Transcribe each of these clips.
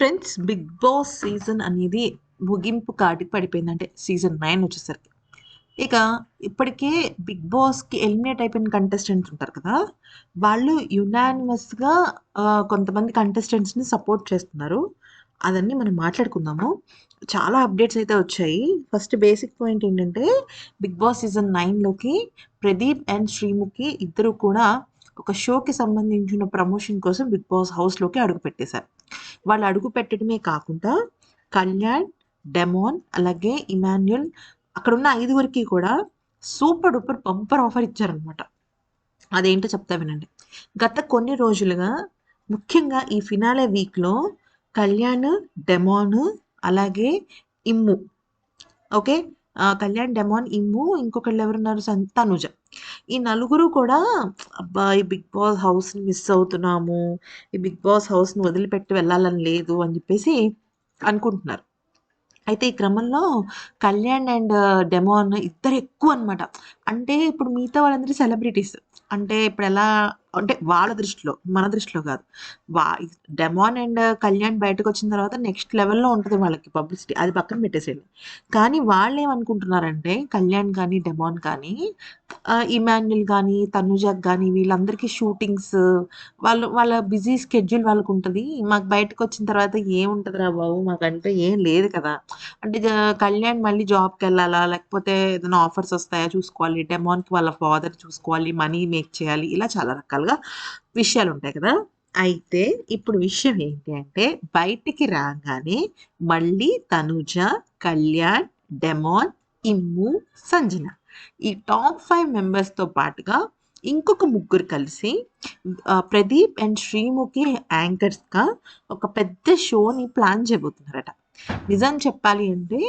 Friends big boss season అనేది ముగింపు కాటికి పడిపోయింది. అంటే సీజన్ నైన్ వచ్చేసరికి. ఇక ఇప్పటికే బిగ్ బాస్కి ఎలిమినేట్ అయిపోయిన కంటెస్టెంట్స్ ఉంటారు కదా వాళ్ళు యునానిమస్గా కొంతమంది కంటెస్టెంట్స్ని సపోర్ట్ చేస్తున్నారు. అదన్నీ మనం మాట్లాడుకుందాము. చాలా అప్డేట్స్ అయితే వచ్చాయి. ఫస్ట్ బేసిక్ పాయింట్ ఏంటంటే బిగ్ బాస్ సీజన్ నైన్లోకి ప్రదీప్ అండ్ శ్రీముఖి ఇద్దరు కూడా ఒక షోకి సంబంధించిన ప్రమోషన్ కోసం బిగ్ బాస్ హౌస్లోకి అడుగు పెట్టేశారు వాళ్ళు అడుగు పెట్టడమే కాకుండా కళ్యాణ్ డెమోన్ అలాగే ఇమాన్యుల్ అక్కడ ఉన్న ఐదుగురికి కూడా సూపర్ డూపర్ బంపర్ ఆఫర్ ఇచ్చారనమాట అదేంటో చెప్తా వినండి. గత కొన్ని రోజులుగా ముఖ్యంగా ఈ ఫినాలే వీక్లో కళ్యాణ్ డెమోన్ అలాగే ఇమ్ము. ఓకే? కళ్యాణ్ డెమాన్ ఇమ్ము ఇంకొకళ్ళు ఎవరున్నారు? సంతనుజ ఈ నలుగురు కూడా అబ్బా ఈ బిగ్ బాస్ హౌస్ని మిస్ అవుతున్నాము ఈ బిగ్ బాస్ హౌస్ని వదిలిపెట్టి వెళ్ళాలని లేదు అని చెప్పేసి అనుకుంటున్నారు. అయితే ఈ క్రమంలో కళ్యాణ్ అండ్ డెమోన్ ఇద్దరు ఎక్కువ అనమాట అంటే ఇప్పుడు మిగతా వాళ్ళందరూ సెలబ్రిటీస్. అంటే ఇప్పుడు ఎలా అంటే వాళ్ళ దృష్టిలో మన దృష్టిలో కాదు. వా డెమాన్ అండ్ కళ్యాణ్ బయటకు వచ్చిన తర్వాత నెక్స్ట్ లెవెల్లో ఉంటుంది వాళ్ళకి పబ్లిసిటీ. అది పక్కన పెట్టేసేది కానీ వాళ్ళు ఏమనుకుంటున్నారంటే కళ్యాణ్ కానీ డెమాన్ కానీ ఇమాన్యుల్ కానీ తనుజాక్ కానీ వీళ్ళందరికీ షూటింగ్స్ వాళ్ళు వాళ్ళ బిజీ స్కెడ్యూల్ వాళ్ళకు ఉంటుంది మాకు బయటకు వచ్చిన తర్వాత ఏముంటుంది రా బాబు? మాకంటే ఏం లేదు కదా. అంటే కళ్యాణ్ మళ్ళీ జాబ్కి వెళ్ళాలా లేకపోతే ఏదైనా ఆఫర్స్ వస్తాయా చూసుకోవాలి డెమాన్కి వాళ్ళ ఫాదర్ చూసుకోవాలి మనీ మేక్ చేయాలి ఇలా చాలా రకాలుగా విషయాలు ఉంటాయి కదా. అయితే ఇప్పుడు విషయం ఏంటి అంటే బయటికి రాగానే మళ్ళీ తనుజ కళ్యాణ్ డెమాన్ ఇమ్ము సంజన ఈ టాప్ ఫైవ్ మెంబర్స్తో పాటుగా ఇంకొక ముగ్గురు కలిసి ప్రదీప్ అండ్ శ్రీముఖి యాంకర్స్గా ఒక పెద్ద షోని ప్లాన్ చేయబోతున్నారట. నిజం చెప్పాలి అంటే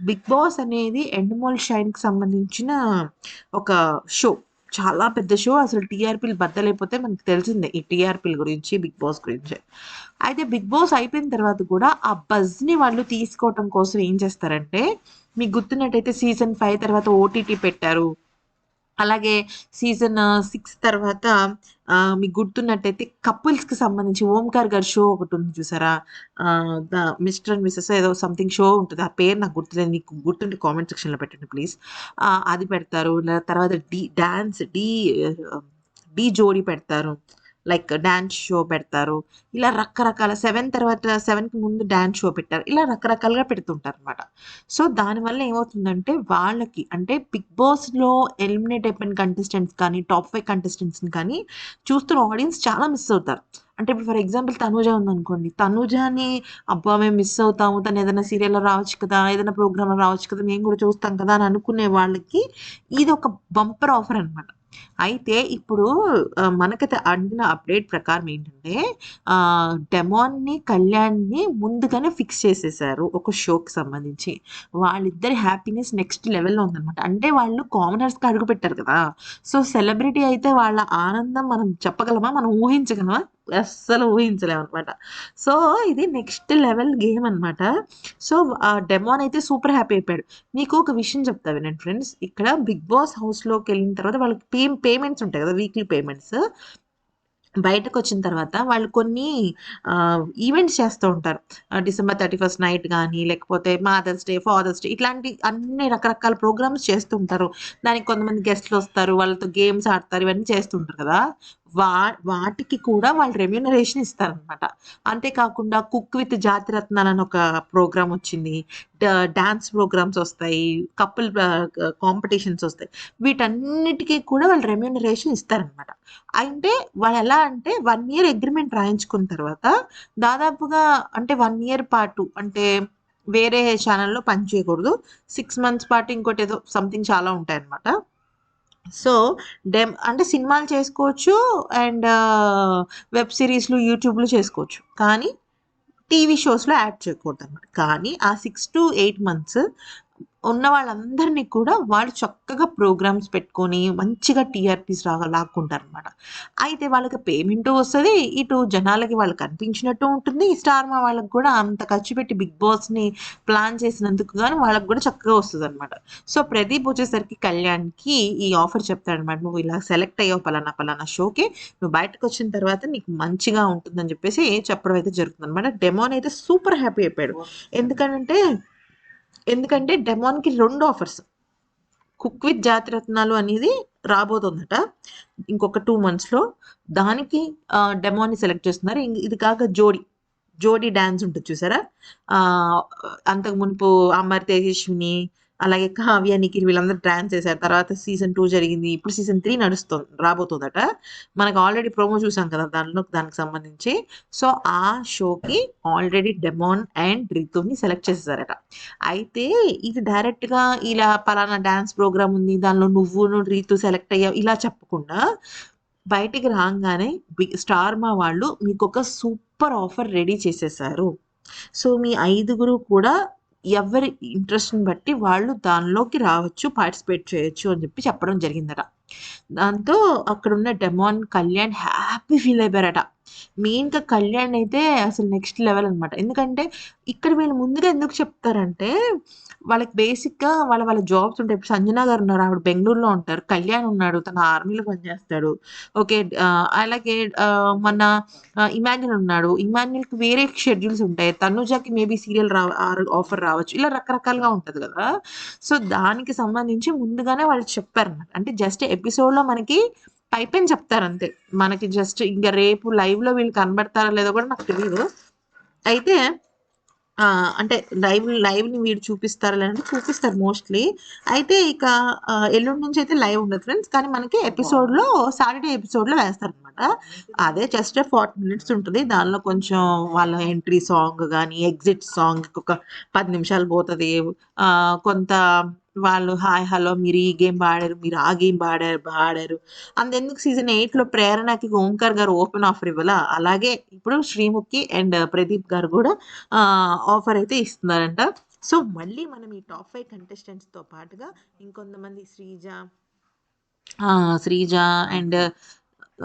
బిగ్ బాస్ అనేది ఎండమోల్ షైన్కి సంబంధించిన ఒక షో. చాలా పెద్ద షో. అసలు టీఆర్పీలు బద్దలైపోతే మనకు తెలిసిందే ఈ టీఆర్పీల గురించి బిగ్ బాస్ గురించి. అయితే బిగ్ బాస్ అయిపోయిన తర్వాత కూడా ఆ బజ్ని వాళ్ళు తీసుకోవటం కోసం ఏం చేస్తారంటే మీకు గుర్తున్నట్టయితే సీజన్ ఫైవ్ తర్వాత ఓటీటీ పెట్టారు. అలాగే సీజన్ సిక్స్ తర్వాత మీకు గుర్తున్నట్టయితే కపుల్స్కి సంబంధించి ఓంకార్ గారి షో ఒకటి ఉంది చూసారా? ద మిస్టర్ అండ్ మిస్సెస్ ఏదో సంథింగ్ షో ఉంటుంది. ఆ పేరు నాకు గుర్తులేదు. మీకు గుర్తుంటే కామెంట్ సెక్షన్లో పెట్టండి ప్లీజ్. అది పెడతారు. తర్వాత డి డ్యాన్స్ డి డి జోడి పెడతారు. లైక్ డ్యాన్స్ షో పెడతారు. ఇలా రకరకాల సెవెన్ తర్వాత సెవెన్కి ముందు డ్యాన్స్ షో పెట్టారు. ఇలా రకరకాలుగా పెడుతుంటారు అనమాట సో దానివల్ల ఏమవుతుందంటే వాళ్ళకి అంటే బిగ్ బాస్లో ఎలిమినేట్ అయిపోయిన కంటెస్టెంట్స్ కానీ టాప్ ఫైవ్ కంటెస్టెంట్స్ని కానీ చూస్తున్న ఆడియన్స్ చాలా మిస్ అవుతారు. అంటే ఇప్పుడు ఫర్ ఎగ్జాంపుల్ తనూజ ఉందనుకోండి. తనూజని అబ్బా మేము మిస్ అవుతాము. తను ఏదైనా సీరియల్లో రావచ్చు కదా ఏదైనా ప్రోగ్రామ్లో రావచ్చు కదా మేము కూడా చూస్తాం కదా అని అనుకునే వాళ్ళకి ఇది ఒక బంపర్ ఆఫర్ అనమాట అయితే ఇప్పుడు మనకైతే అందిన అప్డేట్ ప్రకారం ఏంటంటే ఆ, డెమాన్ని కళ్యాణ్ని ముందుగానే ఫిక్స్ చేసేసారు ఒక షోకి సంబంధించి. వాళ్ళిద్దరి హ్యాపీనెస్ నెక్స్ట్ లెవెల్లో ఉందన్నమాట. అంటే వాళ్ళు కామనర్స్కి అడుగు పెట్టారు కదా. సో సెలబ్రిటీ అయితే వాళ్ళ ఆనందం మనం చెప్పగలమా? మనం ఊహించగలమా? అస్సలు ఊహించలేము అనమాట సో ఇది నెక్స్ట్ లెవెల్ గేమ్ అనమాట సో ఆ డెమోన్ అయితే సూపర్ హ్యాపీ అయిపోయాడు. మీకు ఒక విషయం చెప్తా వినండి ఫ్రెండ్స్. ఇక్కడ బిగ్ బాస్ హౌస్లోకి వెళ్ళిన తర్వాత వాళ్ళకి పే పేమెంట్స్ ఉంటాయి కదా వీక్లీ పేమెంట్స్. బయటకు వచ్చిన తర్వాత వాళ్ళు కొన్ని ఈవెంట్స్ చేస్తూ ఉంటారు. డిసెంబర్ థర్టీ ఫస్ట్ నైట్ కానీ లేకపోతే మదర్స్ డే ఫాదర్స్ డే ఇట్లాంటి అన్ని రకరకాల ప్రోగ్రామ్స్ చేస్తుంటారు దానికి కొంతమంది గెస్ట్లు వస్తారు వాళ్ళతో గేమ్స్ ఆడతారు ఇవన్నీ చేస్తుంటారు కదా. వా వాటికి కూడా వాళ్ళు రెమ్యూనరేషన్ ఇస్తారనమాట అంతేకాకుండా కుక్ విత్ జాతిరత్నాలు అని ఒక ప్రోగ్రామ్ వచ్చింది. డాన్స్ ప్రోగ్రామ్స్ వస్తాయి. కపుల్ కాంపిటీషన్స్ వస్తాయి. వీటన్నిటికీ కూడా వాళ్ళు రెమ్యూనరేషన్ ఇస్తారనమాట అంటే వాళ్ళు ఎలా అంటే వన్ ఇయర్ అగ్రిమెంట్ రాయించుకున్న తర్వాత దాదాపుగా అంటే వన్ ఇయర్ పాటు అంటే వేరే ఛానల్లో పని చేయకూడదు. సిక్స్ మంత్స్ పాటు ఇంకోటి ఏదో సంథింగ్ చాలా ఉంటాయన్నమాట. సో డెమ్ అంటే సినిమాలు చేసుకోవచ్చు అండ్ వెబ్ సిరీస్లు యూట్యూబ్లు చేసుకోవచ్చు. కానీ టీవీ షోస్లో యాడ్ చేయకూడదు అనమాట కానీ ఆ సిక్స్ టు ఎయిట్ మంత్స్ ఉన్న వాళ్ళందరినీ కూడా వాళ్ళు చక్కగా ప్రోగ్రామ్స్ పెట్టుకొని మంచిగా టీఆర్పీస్ రాగా లాక్కుంటారనమాట అయితే వాళ్ళకి పేమెంట్ వస్తుంది ఇటు జనాలకి వాళ్ళకి కనిపించినట్టు ఉంటుంది. స్టార్ మా వాళ్ళకి కూడా అంత ఖర్చు పెట్టి బిగ్ బాస్ని ప్లాన్ చేసినందుకు కానీ వాళ్ళకి కూడా చక్కగా వస్తుంది అనమాట సో ప్రదీప్ వచ్చేసరికి కళ్యాణ్కి ఈ ఆఫర్ చెప్తాడనమాట నువ్వు ఇలా సెలెక్ట్ అయ్యావు పలానా పలానా షోకి నువ్వు బయటకు వచ్చిన తర్వాత నీకు మంచిగా ఉంటుందని చెప్పేసి చెప్పడం అయితే జరుగుతుంది అనమాట డెమోన్ అయితే సూపర్ హ్యాపీ అయిపోయాడు. ఎందుకంటే ఎందుకంటే డెమాన్కి రెండు ఆఫర్స్. కుక్ విత్ జాతిరత్నాలు అనేది రాబోతుందట ఇంకొక టూ మంత్స్లో. దానికి డెమోని సెలెక్ట్ చేస్తున్నారు. ఇది కాక జోడి జోడి డ్యాన్స్ ఉంటుంది చూసారా? అంతకు మునుపు అమర్ తేజస్విని అలాగే కావ్య నిఖిల్ వీళ్ళందరూ డ్యాన్స్ చేశారు. తర్వాత సీజన్ టూ జరిగింది. ఇప్పుడు సీజన్ త్రీ నడుస్తుంది రాబోతుందట. మనకు ఆల్రెడీ ప్రోమో చూసాం కదా దానిలో దానికి సంబంధించి. సో ఆ షోకి ఆల్రెడీ డెమాన్ అండ్ రితుని సెలెక్ట్ చేసేసారట. అయితే ఇది డైరెక్ట్గా ఇలా పలానా డ్యాన్స్ ప్రోగ్రామ్ ఉంది దానిలో నువ్వు రీతు సెలెక్ట్ అయ్యావు ఇలా చెప్పకుండా బయటికి రాగానే బిగ్ స్టార్ మా వాళ్ళు మీకు ఒక సూపర్ ఆఫర్ రెడీ చేసేసారు. సో మీ ఐదుగురు కూడా ఎవరి ఇంట్రెస్ట్ని బట్టి వాళ్ళు దానిలోకి రావచ్చు పార్టిసిపేట్ చేయొచ్చు అని చెప్పి చెప్పడం జరిగిందట. దాంతో అక్కడ ఉన్న డెమాన్ కళ్యాణ్ హ్యాపీ ఫీల్ అయిపోయారట. మెయిన్గా కళ్యాణ్ అయితే అసలు నెక్స్ట్ లెవెల్ అనమాట ఎందుకంటే ఇక్కడ వీళ్ళు ముందుగా ఎందుకు చెప్తారంటే వాళ్ళకి బేసిక్గా వాళ్ళ వాళ్ళ జాబ్స్ ఉంటాయి. ఇప్పుడు సంజన గారు ఉన్నారు ఆవిడ బెంగళూరులో ఉంటారు. కళ్యాణ్ ఉన్నాడు తన ఆర్మీలో పనిచేస్తాడు. ఓకే అలాగే మన ఇమాన్యుల్ ఉన్నాడు. ఇమాన్యుల్కి వేరే షెడ్యూల్స్ ఉంటాయి. తనుజాకి మేబీ సీరియల్ రా ఆఫర్ రావచ్చు. ఇలా రకరకాలుగా ఉంటుంది కదా. సో దానికి సంబంధించి ముందుగానే వాళ్ళు చెప్పారన్నమాట. అంటే జస్ట్ ఎపిసోడ్లో మనకి అయిపోయింది చెప్తారు అంతే. మనకి జస్ట్ ఇంకా రేపు లైవ్లో వీళ్ళు కనబడతారో లేదో కూడా నాకు తెలియదు అయితే అంటే లైవ్ లైవ్ని వీడు చూపిస్తారా లేదంటే చూపిస్తారు మోస్ట్లీ అయితే ఇక ఎల్లుండి నుంచి అయితే లైవ్ ఉండదు ఫ్రెండ్స్ కానీ మనకి ఎపిసోడ్లో సాటర్డే ఎపిసోడ్లో వేస్తారనమాట అదే జస్ట్ ఫార్టీ మినిట్స్ ఉంటుంది. దానిలో కొంచెం వాళ్ళ ఎంట్రీ సాంగ్ కానీ ఎగ్జిట్ సాంగ్ ఒక పది నిమిషాలు పోతుంది. కొంత వాళ్ళు హాయ్ హలో మీరు ఈ గేమ్ ఆడారు మీరు ఆ గేమ్ ఆడారు ఆడారు అంతెందుకు సీజన్ ఎయిట్లో ప్రేరణకి ఓంకార్ గారు ఓపెన్ ఆఫర్ ఇవ్వాల? అలాగే ఇప్పుడు శ్రీముఖి అండ్ ప్రదీప్ గారు కూడా ఆఫర్ అయితే ఇస్తున్నారంట. సో మళ్ళీ మనం ఈ టాప్ ఫైవ్ కంటెస్టెంట్స్తో పాటుగా ఇంకొంతమంది శ్రీజ శ్రీజ అండ్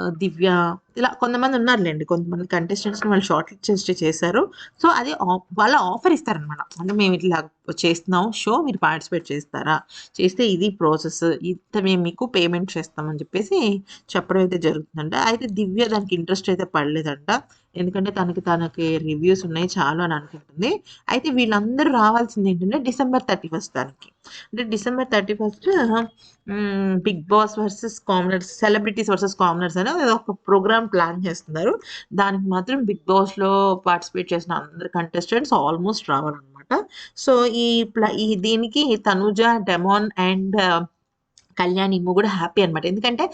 దివ్య ఇలా కొంతమంది ఉన్నారులేండి. కొంతమంది కంటెస్టెంట్స్ని వాళ్ళు షార్ట్ లిస్ట్ చేశారు. సో అది ఆ- వాళ్ళ ఆఫర్ ఇస్తారనమాట అంటే మేము ఇట్లా చేస్తున్నాం. షో మీరు పార్టిసిపేట్ చేస్తారా? చేస్తే ఇది ప్రాసెస్ ఇంత మేము మీకు పేమెంట్ చేస్తామని చెప్పేసి చెప్పడం అయితే జరుగుతుందంట. అయితే దివ్య దానికి ఇంట్రెస్ట్ అయితే పడలేదంట. ఎందుకంటే తనకి తనకి రివ్యూస్ ఉన్నాయి చాలు అని అనుకుంటుంది. అయితే వీళ్ళందరూ రావాల్సింది ఏంటంటే డిసెంబర్ థర్టీ ఫస్ట్ దానికి అంటే December thirty first Bigg Boss versus commoners celebrities versus commoners అని ఒక ప్రోగ్రామ్ ప్లాన్ చేస్తున్నారు. దానికి మాత్రం బిగ్ బాస్లో పార్టిసిపేట్ చేసిన అందరు కంటెస్టెంట్స్ ఆల్మోస్ట్ రావాలన్నమాట. సో ఈ ప్ల ఈ దీనికి తనుజ డెమాన్ అండ్ కళ్యాణ్ కూడా హ్యాపీ అనమాట ఎందుకంటే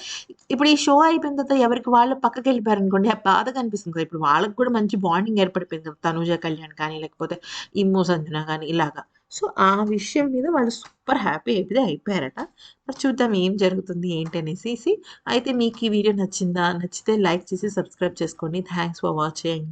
ఇప్పుడు ఈ షో అయిపోయిన తర్వాత ఎవరికి వాళ్ళు పక్కకి వెళ్ళిపోయారు అనుకోండి ఆ బాధ కనిపిస్తుంది కదా. ఇప్పుడు వాళ్ళకి కూడా మంచి బాండింగ్ ఏర్పడిపోయింది. కదా తనుజ కళ్యాణ్ కానీ లేకపోతే ఇమ్ము సంజన కానీ ఇలాగా. సో ఆ విషయం మీద వాళ్ళు సూపర్ హ్యాపీ అయితే అయిపోయారట. మరి చూద్దాం ఏం జరుగుతుంది ఏంటి అనేసి. అయితే మీకు ఈ వీడియో నచ్చిందా? నచ్చితే లైక్ చేసి సబ్స్క్రైబ్ చేసుకోండి. Thanks for watching